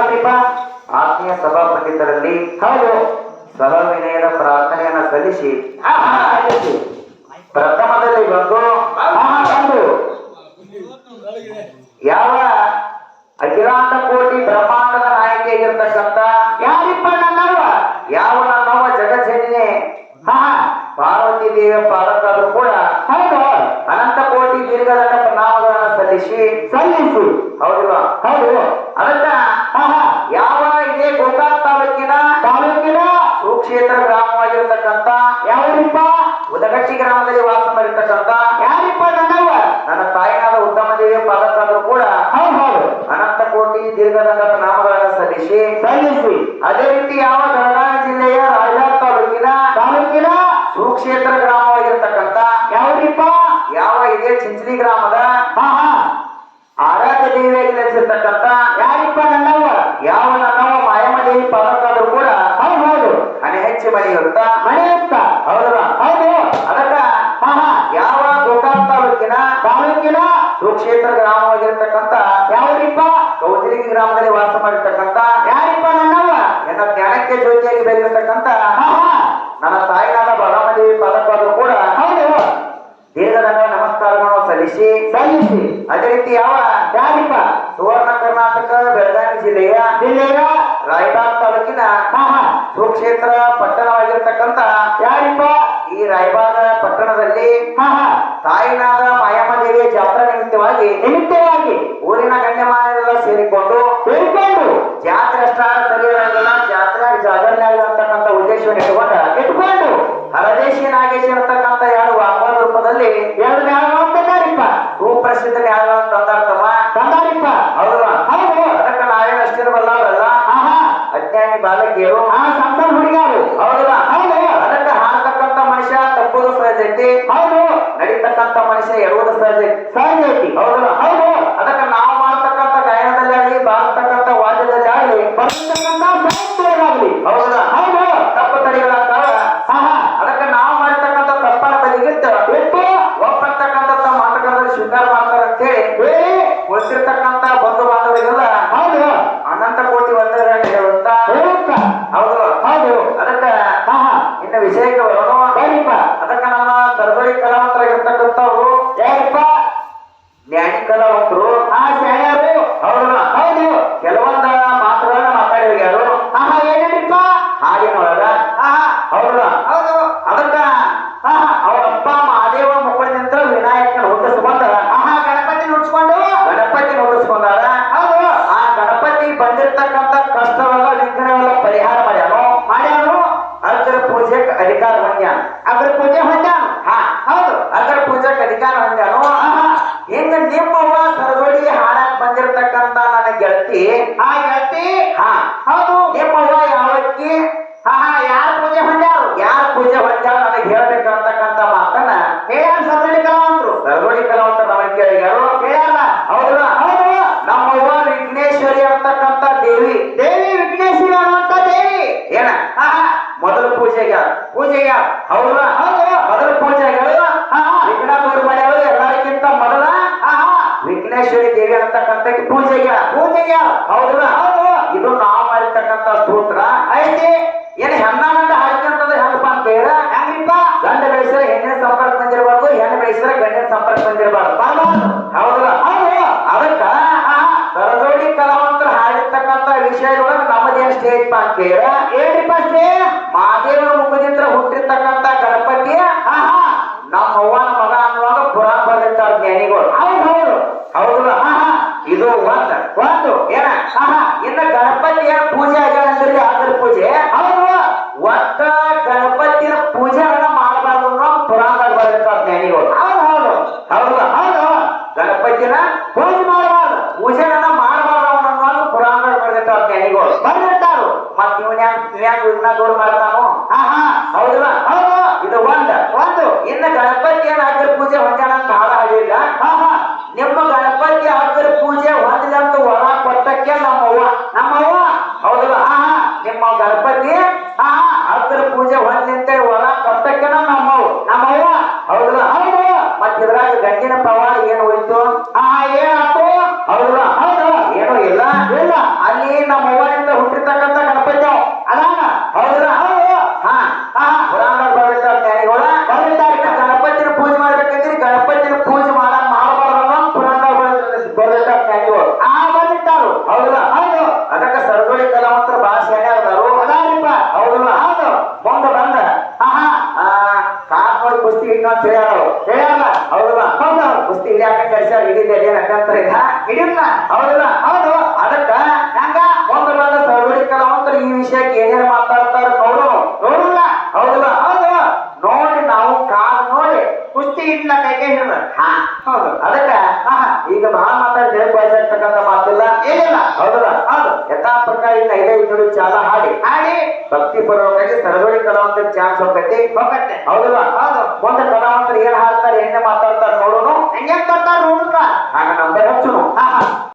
ಏನಾಗ್ತೀಪ ಆತ್ಮೀಯ ಸಭಾ ಪಂಡಿತರಲ್ಲಿ ಹೌದು ವಿನಯದ ಪ್ರಾರ್ಥನೆಯನ್ನ ಸಲ್ಲಿಸಿ. ಪ್ರಥಮದಲ್ಲಿ ಬಂದು ಯಾವ ಅಖಿಲಾಂಡ ಕೋಟಿ ಬ್ರಹ್ಮಾಂಡದ ನಾಯಕಿಯಾಗಿರ್ತಕ್ಕಂಥ ಯಾರಿಪ್ಪ ನನ್ನವ್ವ ಯಾವ ನನ್ನವ ಜಗಜ್ಜನಿನೇ? ಹಾ ಪಾರ್ವತಿ ದೇವಿಯ ಪಾಲಕಾದ್ರು ಕೂಡ ಹೌದು. ಅನಂತ ಕೋಟಿ ದೀರ್ಘದಂಡ ಪ್ರಣಾಮಗಳನ್ನು ಸಲ್ಲಿಸಿ. ಸಲ್ಲಿಸು. ಹೌದಿಲ್ವಾ? ಹೌದು. ಅದಕ್ಕ ಹಾ ಹಾ ಯಾವ ಇದೇ ಗೋಕಾಕ್ ತಾಲೂಕಿನ ತಾಲೂಕಿನ ಸುಕ್ಷೇತ್ರ ಗ್ರಾಮವಾಗಿರ್ತಕ್ಕಂಥ ಯಾವ್ರಿಪ್ಪ? ಉದಗಟ್ಟಿ ಗ್ರಾಮದಲ್ಲಿ ವಾಸ ಮಾಡಿರ್ತಕ್ಕಂತ ಯಾರಿಪ್ಪ ನನ್ನವ ನನ್ನ ತಾಯಿನಾದ ಉತ್ತಮ ದೇವಿಯ ಪಾಲಕಾದ್ರು ಕೂಡ ಹೌದು ಹೌದು. ಅನಂತ ಕೋಟಿ ದೀರ್ಘದಂಡ ನಾಮಗಳನ್ನು ಸಲ್ಲಿಸಿ ಸಲ್ಲಿಸಿ. ಅದೇ ರೀತಿ ಯಾವ ಬೆಳಗಾವಿ ಜಿಲ್ಲೆಯ ರಾಯಬಾಗ ತಾಲೂಕಿನ ತಾಲೂಕಿನ ಸುಕ್ಷೇತ್ರ ಗ್ರಾಮವಾಗಿರ್ತಕ್ಕಂತ ಯಾವ್ರಿಪ್ಪ? ಯಾವ ಇದೆ ಚಿಂಚಲಿ ಗ್ರಾಮದ ಆರಾಧ್ಯ ದೇವಿಯಾಗಿ ನೆಲೆಸಿರ್ತಕ್ಕಂಥ ತಾಲೂಕಿನ ತಾಲೂಕಿನ ಸುಕ್ಷೇತ್ರ ಗ್ರಾಮವಾಗಿರ್ತಕ್ಕಂಥ ಯಾವ್ರಿಪ್ಪ? ಕೌಜಲಿಗಿ ಗ್ರಾಮದಲ್ಲಿ ವಾಸ ಮಾಡಿರ್ತಕ್ಕಂಥ ಯಾರಿಪ್ಪ ನನ್ನವ ನನ್ನ ಜ್ಞಾನಕ್ಕೆ ಜ್ಯೋತಿಯಾಗಿ ಬೆಳೆದಿರ್ತಕ್ಕಂಥ ನನ್ನ ತಾಯಿನಾದ ಬಲಮದೇವಿ ಪಾಲಕಾದ್ರು ಕೂಡ ಹೌದು. ದೀರ್ಘದಂಡ ನಮಸ್ಕಾರಗಳನ್ನು ಸಲ್ಲಿಸಿ. ಸಲ್ಲಿಸಿ. ಅದೇ ರೀತಿ ಯಾವ? ಯಾರಿಪ್ಪ? ಸುವರ್ಣ ಕರ್ನಾಟಕ ಬೆಳಗಾವಿ ಜಿಲ್ಲೆಯ ಜಿಲ್ಲೆಯ ರಾಯಬಾಗ್ ತಾಲೂಕಿನ ಸುಕ್ಷೇತ್ರ ಪಟ್ಟಣವಾಗಿರ್ತಕ್ಕಂಥ ಯಾರಿಪ್ಪ? ಈ ರಾಯಬಾಗ ಪಟ್ಟಣದಲ್ಲಿ ತಾಯಿನಾದ ಮಾಯಮ್ಮ ದೇವಿಯ ಜಾತ್ರಾ ನಿಮಿತ್ತವಾಗಿ ನಿಮಿತ್ತವಾಗಿ ಊರಿನ ಗಣ್ಯಮಾನ್ಯರೆಲ್ಲ ಸೇರಿಕೊಂಡು ಸೇರಿಕೊಂಡು ಜಾತ್ರೆ ಅಷ್ಟಾರ ಸರಿಯಾಗಲ್ಲ ಜಾತ್ರೆ ಜಾಗರಣೆ ಆಗಿರತಕ್ಕಂಥ ಉದ್ದೇಶವನ್ನು ಇಟ್ಟುಕೊಂಡ ಇಟ್ಕೊಂಡು ಹರದೇಶಿ ನಾಗೇಶಿ ಇರತಕ್ಕಂಥ ಎರಡು ವಾಗ್ವಾದ ರೂಪದಲ್ಲಿ ಎರಡು ಯಾವ ತಂದಾರಿಪ್ಪ. ಸುಪ್ರಸಿದ್ಧ ನ್ಯಾಯ ತಂದಾರ್ತಮ್ಮ. ತಂದಾರಿಪ್ಪ. ಹೌದಾ. ಹೌದು. ಅದಕ್ಕೆ ನಾವೇನು ಅಷ್ಟಿರವಲ್ಲ ಅವರೆಲ್ಲ ಅಜ್ಞಾನಿ ಬಾಲಕಿಯರು. ಆ ಸಂತಾನ ಹುಡುಗಾರು ಹೌದಾ. ಸಹಜ ಐತಿ ಹೌದಾ ಅದಕ್ಕೆ ನಾವು ಮಾಡ್ತಕ್ಕಂಥ ಗಾಯನದಲ್ಲಿ ಆಗಲಿ ಬಾರಿಸ್ತಕ್ಕಂಥ ವಾದ್ಯದಲ್ಲಿ ಆಗಲಿ ಬರ್ತಕ್ಕಂಥ ಸಾಹಿತ್ಯವಾಗಲಿ ಹೌದಾ ಹೌದು ತಪ್ಪು ಹಾ ಅದಕ್ಕೆ ನಾವು ಮಾಡಿರ್ತಕ್ಕಂಥ ತಪ್ಪನ ಬದಿಗಿಂತ ಬಿಟ್ಟು ಒಪ್ಪರ್ತಕ್ಕಂಥ ಮಾತುಕತೆಯಲ್ಲಿ ಸ್ವೀಕಾರ ಮಾಡ್ತಾರೆ ಅಂತೇಳಿ ಹೇಳಿ. ಉಳಿಸಿರ್ತಕ್ಕಂಥ ಬಂಧು ಬಾಂಧವರಿಗೆಲ್ಲ ಹೌದು. ಅನಂತ ಕೋಟಿ ವಂದನೆಗಳನ್ನ ಹೇಳುತ್ತಾ ಹೇಳುತ್ತ ಹೌದು ಹೌದು ಅದಕ್ಕೆ ಹಾ ಹಾ ಇನ್ನು ವಿಷಯಕ್ಕೆ ಬರೋಣ ಸರಿಪ್ಪ ಅದಕ್ಕೆ ನಮ್ಮ ಸರ್ವರಿ ಕಲಾವಂತರಾಗಿರ್ತಕ್ಕಂಥವ್ರು ಯಾರಿಪ್ಪ ಜ್ಞಾನಿ ಕಲಾವಂತರು ಆ ಶಾಣ್ಯರು ಹೌದಲ್ಲ ಹೌದು ಕೆಲವೊಂದ ಮಾತುಗಳನ್ನ ಮಾತಾಡಿ ಹೋಗ್ಯಾರು ಹಾ ಹಾ ಏನೇನಿಪ್ಪ ಹಾಡಿನೊಳಗ ಹಾ ಹಾ ಹೌದಲ್ಲ ಹೌದು ಅದಕ್ಕ ಹಾ ಹಾ ಅವರಪ್ಪ ಮಹಾದೇವ ಮುಖಂಡ ವಿನಾಯಕನ ಹುಟ್ಟಿಸ್ಕೊಂಡ ಹಾ ಹಾ ಗಣಪತಿ ನುಡ್ಸ್ಕೊಂಡು ಗಣಪತಿ ಹುಟ್ಟಿಸ್ಕೊಂಡಾರ ಹೌದು ಆ ಗಣಪತಿ ಬಂದಿರ್ತಕ್ಕಂಥ ಕಷ್ಟವೆಲ್ಲ ವಿಘ್ನವೆಲ್ಲ ಪರಿಹಾರ ಮಾಡ್ಯಾನು? ಮಾಡ್ಯಾನು? ಅಗ್ರ ಪೂಜೆಗೆ ಅಧಿಕಾರ ಹೊಂದ್ಯಾನ. ಅದ್ರ ಪೂಜೆ ಹೊಂದ್ಯಾನು? ಹಾ ಹೌದು. ಅದ್ರ ಪೂಜೆಗೆ ಅಧಿಕಾರ ಹೊಂದ್ಯಾನು? ಹಿಂಗ ನಿಮ್ಮವ್ವ ಸರದೋಡಿ ಹಾಡಕ್ ಬಂದಿರತಕ್ಕಂತ ನನ್ನ ಗೆಳತಿ. ಆ ಗೆಳತಿ? ಹಾ. ಹೌದು. ನಿಮ್ಮವ್ವ ಯಾವಕ್ಕಿ ಹಾ ಹಾ. ಯಾರ ಪೂಜೆ ಹೊಂದ್ಯಾರು ಯಾರ ಪೂಜೆ ಹೊಂದ್ಯಾರು ನನಗೆ ಹೇಳ್ಬೇಕಂತಕ್ಕಂತ ಮಾತು ಸದಳಿ ಕಲಾವಂತರು ಸರದೋಡಿ ಕಲಾವಂತ ನಮಗೆ ಕೇಳಿಗಾರು ಹೇಳ್ಯಾರ ಹೌದಾ ಹೌದು ನಮ್ಮವ್ವ ವಿಘ್ನೇಶ್ವರಿ ಅಂತಕ್ಕಂಥ ದೇವಿ ದೇವಿ ವಿಘ್ನೇಶ್ವರಿ ಅನ್ನುವಂತ ದೇವಿ ಏನ ಹಾ ಹಾ ಮೊದಲ ಪೂಜೆಗೆ ಹೌದಾ? ಮೊದಲ ಪೂಜೆ ಹಾ ಹಾ. ವಿಘ್ನ ಎಲ್ಲರಿಗಿಂತ ಮೊದಲ? ವಿಘ್ನೇಶ್ವರಿ ದೇವಿ ಅಂತಕ್ಕಂಥ ಪೂಜೆಯ. ಪೂಜೆಯ. ಹೌದಾ? ಹೌದು. ಇದು ನಾವು ಮಾಡಿರ್ತಕ್ಕಂಥ ಸ್ತೋತ್ರ. ಐತಿ ಏನ್ ಹೆಣ್ಣ ಗಂಡ ಹಾಡ್ಕೊಂತಂದ್ರೆ ಹೆಂಗಪ್ಪ ಅಂತ ಹೇಳ ಹೆಂಗ್ರಿಪ್ಪ? ಗಂಡ ಬೆಳೆಸಿದ್ರೆ ಹೆಣ್ಣಿನ ಸಂಪರ್ಕ ಬಂದಿರಬಾರ್ದು ಹೆಣ್ಣು ಬೆಳೆಸಿದ್ರೆ ಗಂಡಿನ ಸಂಪರ್ಕ ಬಂದಿರಬಾರ್ದು. ಬರ್ಬಾರ್ದು. ಹೌದಾ? ಹೌದು. ಅದಕ್ಕ ಸರಜೋಡಿ ಕಲಾವಂತರು ಹಾಡಿರ್ತಕ್ಕಂಥ ವಿಷಯದೊಳಗೆ ನಮ್ಮದೇನು ಸ್ಟೇಜ್ ಅಂತ ಹೇಳ ಏನ್ರಿಪ್ಪ ಅಷ್ಟೇ ಮಹಾದೇವನ ಹುಟ್ಟಿರ್ತಕ್ಕಂತ ಹುಟ್ಟಿರ್ತಕ್ಕಂಥ ಗಣಪತಿ ಹಾ ಹಾ ನಮ್ಮ ಅವ್ವನ ಮಗ ಅನ್ನುವಾಗ ಪುರಾಣ ಬರ್ತಾರ ಜ್ಞಾನಿಗಳು. ಹೌದು ಹೌದು. ಹೌದು ಹಾ ಹಾ ಇದು ಒಂದ್. ಒಂದು. ಏನ? ಹಾ ಹಾ ಇನ್ನ ಗಣಪತಿಯ ಪೂಜೆ ಆಗ್ಯಾಳ ಅಂದ್ರೆ ಆದ್ರ ಪೂಜೆ? ಹೌದು. ಒಟ್ಟ ಗಣಪತಿಯ ಪೂಜೆಗಳನ್ನ ಮಾಡಬಾರ್ದು ಅನ್ನೋ ಪುರಾಣದಾಗ ಬರ್ತಾರ ಜ್ಞಾನಿಗಳು. ಹೌದು ಹೌದು. ಹೌದು. ಹೌದು. ಗಣಪತಿನ ಪೂಜೆ ಮಾಡಬಾರ್ದು. ಪೂಜೆಗಳನ್ನ ಮಾಡಬಾರ್ದು ಅನ್ನೋ ಪುರಾಣದಾಗ ಬರೆದಿರ್ತಾರ ಜ್ಞಾನಿಗಳು. ಬರ್ದಿರ್ತಾರು. ಮತ್ ಇವ್ನ್ಯಾಗ ಇವನ್ ವಿಘ್ನ ದೂರ ಮಾಡ್ತಾನೋ? ಹಾ ಹಾ ಹೌದಲ್ಲ? ಹೌದು ಇದು ಒಂದ್. ಒಂದು. ಇನ್ನ ಗಣಪತಿ ಅಗ್ರ ಪೂಜೆ ಹೊಂದ್ಯಾನ ಅಂತ ಹಾಳ ಹಾಡಿಲ್ಲ ನಿಮ್ಮ ಗಣಪತಿ ಅಗ್ರ ಪೂಜೆ ಹೊಂದಿಲ್ಲ ಅಂತ ಹೊರ ಕೊಟ್ಟಕ್ಕೆ ನಮ್ಮವ್ವ. ನಮ್ಮವ್ವ? ಹೌದಲ್ಲ? ನಿಮ್ಮ ಗಣಪತಿ ದೇಶ ಹಿಡಿದಲ್ಲಿ ಏನಕ್ಕಂತ ಇಲ್ಲ. ಹಿಡಿಯಲ್ಲ. ಹೌದಲ್ಲ? ಹೌದು. ಅದಕ್ಕ ನಂಗ ಒಂದರಲ್ಲ ಸರ್ವಡಿ ಕಲಾವಂತರು ಈ ವಿಷಯಕ್ಕೆ ಏನೇನು ಮಾತಾಡ್ತಾರ ನೋಡು. ನೋಡಲ್ಲ. ಹೌದಲ್ಲ? ಹೌದು. ನೋಡಿ ನಾವು ಕಾಲ್ ನೋಡಿ ಕುಸ್ತಿ ಇಡ್ಲ ಕೈಗೆ ಹಿಡಿದ. ಹಾ. ಹೌದು. ಅದಕ್ಕ ಈಗ ಬಹಳ ಮಾತಾಡಿ ದೇಹ ಬಯಸಿರ್ತಕ್ಕಂಥ ಮಾತಿಲ್ಲ ಏನಿಲ್ಲ. ಹೌದಲ್ಲ? ಹೌದು. ಯಥಾ ಪ್ರಕಾರ ಇನ್ನು ಐದೈದು ಇದ್ದು ಚಾಲ ಹಾಡಿ. ಆಡಿ ಭಕ್ತಿ ಪರವಾಗಿ ಸರ್ವಡಿ ಕಲಾವಂತ ಚಾನ್ಸ್ ಹೋಗತ್ತೆ ಹೋಗತ್ತೆ. ಹೌದಲ್ಲ? ಹೌದು. ಮುಂದೆ ಕಲಾವಂತರು ಏನ್ ಹಾಡ್ತಾರೆ ಏನೇ ಮಾತಾಡ್ತಾರೆ ನೋಡೋನು? ಹೆಂಗೆ ಬರ್ತಾರೆ ನೋಡುತ್ತ ಹಾಗೆ ನಮ್ದೇ ಹಚ್ಚುನು. ಆಹಾ.